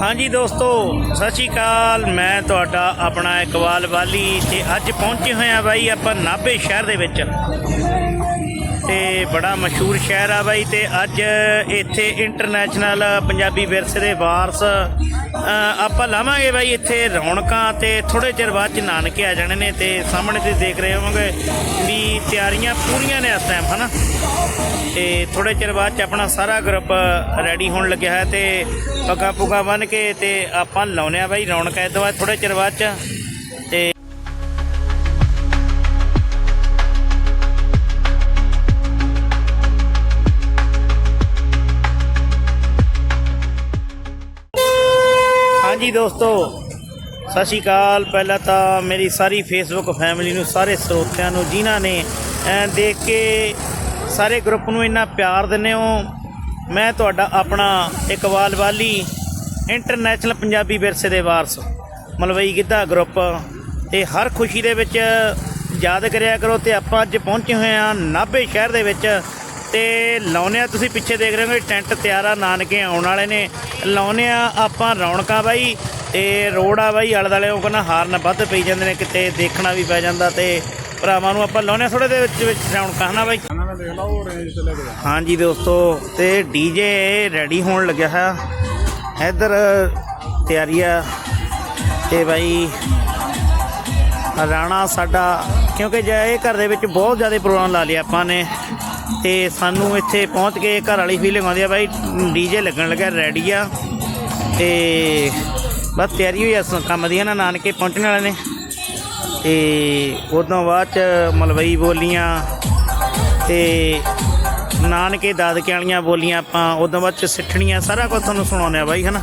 ਹਾਂਜੀ ਦੋਸਤੋ, ਸਤਿ ਸ਼੍ਰੀ ਅਕਾਲ। ਮੈਂ ਤੁਹਾਡਾ ਆਪਣਾ ਇਕਬਾਲ ਵਾਲੀ ਤੇ ਅੱਜ ਪਹੁੰਚੇ ਹੋਏ ਆ ਬਾਈ ਆਪਾਂ ਨਾਭੇ ਸ਼ਹਿਰ ਦੇ ਵਿੱਚ। ਤੇ ਬੜਾ ਮਸ਼ਹੂਰ ਸ਼ਹਿਰ ਆ ਬਾਈ ਤੇ ਅੱਜ ਇੱਥੇ ਇੰਟਰਨੈਸ਼ਨਲ ਪੰਜਾਬੀ ਵਿਰਸੇ ਦੇ ਵਾਰਸ ਆਪਾਂ ਲਾਵਾਂਗੇ ਬਾਈ ਇੱਥੇ ਰੌਣਕਾਂ ਤੇ ਥੋੜੇ ਚਿਰ ਬਾਅਦ ਚ ਨਾਨਕੇ ਆ ਜਾਣੇ ਨੇ ਤੇ ਸਾਹਮਣੇ ਤੁਸੀਂ ਦੇਖ ਰਹੇ ਹੋਵੋਗੇ ਵੀ ਤਿਆਰੀਆਂ ਪੂਰੀਆਂ ਨੇ ਇਸ ਟਾਈਮ ਹਨਾ? ਤੇ ਥੋੜੇ ਚਿਰ ਬਾਅਦ ਚ ਆਪਣਾ ਸਾਰਾ ਗਰੁੱਪ ਰੈਡੀ ਹੋਣ ਲੱਗਿਆ ਹੈ ਤੇ ਪੱਗਾ ਪੁਗਾ ਬੰਨ ਕੇ ਤੇ ਆਪਾਂ ਲਾਉਨੇ ਆ ਬਾਈ ਰੌਣਕਾਂ। ਇਹ ਤੋਂ ਬਾਅਦ ਥੋੜੇ ਚਿਰ ਬਾਅਦ ਚ ਹਾਂਜੀ ਦੋਸਤੋ ਸਤਿ ਸ਼੍ਰੀ ਅਕਾਲ। ਪਹਿਲਾਂ ਤਾਂ ਮੇਰੀ ਸਾਰੀ ਫੇਸਬੁੱਕ ਫੈਮਿਲੀ ਨੂੰ ਸਾਰੇ ਸਰੋਤਿਆਂ ਨੂੰ ਜਿਨ੍ਹਾਂ ਨੇ ਅਹ, ਦੇਖ ਕੇ ਸਾਰੇ ਗਰੁੱਪ ਨੂੰ ਇੰਨਾ ਪਿਆਰ ਦਿੰਦੇ ਹੋ ਮੈਂ ਤੁਹਾਡਾ ਆਪਣਾ ਇਕਬਾਲ ਵਾਲੀ ਇੰਟਰਨੈਸ਼ਨਲ ਪੰਜਾਬੀ ਵਿਰਸੇ ਦੇ ਵਾਰਸ ਮਲਵਈ ਗਿੱਧਾ ਗਰੁੱਪ ਤੇ ਹਰ ਖੁਸ਼ੀ ਦੇ ਵਿੱਚ ਯਾਦ ਕਰਿਆ ਕਰੋ ਤੇ ਆਪਾਂ ਅੱਜ ਪਹੁੰਚੇ ਹੋਏ ਆ ਨਾਭੇ ਸ਼ਹਿਰ ਦੇ ਵਿੱਚ। ਤੇ ਲਾਉਨੇ ਆ ਤੁਸੀਂ ਪਿੱਛੇ ਦੇਖ ਰਹੇ ਹੋ ਟੈਂਟ ਤਿਆਰ ਆ ਨਾਨਕੇ ਆਉਣ ਵਾਲੇ ਨੇ। ਲਾਉਨੇ ਆ ਆਪਾਂ ਰੌਣਕਾਂ ਬਾਈ ਤੇ ਰੋਡ ਆ ਬਾਈ ਆਲੇ ਦੁਆਲੇ ਉਹ ਕਹਿੰਦਾ ਹਾਰਨ ਵੱਧ ਪਈ ਜਾਂਦੇ ਨੇ ਕਿਤੇ ਦੇਖਣਾ ਵੀ ਪੈ ਜਾਂਦਾ ਤੇ ਭਰਾਵਾਂ ਨੂੰ ਆਪਾਂ ਲਾਉਨੇ ਥੋੜੇ ਦੇ ਵਿੱਚ ਵਿੱਚ ਰੌਣਕਾਂ ਹਨਾ ਬਾਈ? ਹਾਂਜੀ ਦੋਸਤੋ ਤੇ ਡੀਜੇ ਰੈਡੀ ਹੋਣ ਲੱਗਿਆ ਹੈ। ਇੱਧਰ ਤਿਆਰੀ ਆ ਤੇ ਬਾਈ ਰਾਣਾ ਸਾਡਾ ਕਿਉਂਕਿ ਜੇ ਇਹ ਘਰ ਦੇ ਵਿੱਚ ਬਹੁਤ ਜ਼ਿਆਦਾ ਪ੍ਰੋਗਰਾਮ ਲਾ ਲਿਆ ਆਪਾਂ ਨੇ। ਤੇ ਸਾਨੂੰ ਇੱਥੇ ਪਹੁੰਚ ਕੇ ਘਰ ਵਾਲੀ ਫੀਲਿੰਗ ਆਉਂਦੀ ਆ ਬਾਈ ਡੀਜੇ ਲੱਗਣ ਲੱਗਾ ਰੈਡੀ ਆ। ਤੇ ਬਸ ਤਿਆਰੀ ਹੋਈ ਆ ਕੰਮ ਦੀਆਂ ਨਾ ਨਾਨਕੇ ਪਹੁੰਚਣ ਵਾਲੇ ਨੇ। ਤੇ ਉਦੋਂ ਬਾਅਦ ਚ ਮਲਵਈ ਬੋਲੀਆਂ ਤੇ ਨਾਨਕੇ ਦਾਦਕੇ ਵਾਲੀਆਂ ਬੋਲੀਆਂ ਆਪਾਂ ਉਦੋਂ ਬਾਅਦ ਚ ਸਿੱਠਣੀਆਂ, ਸਾਰਾ ਕੁਝ ਤੁਹਾਨੂੰ ਸੁਣਾਉਂਦੇ ਆ ਬਾਈ, ਹਨਾ?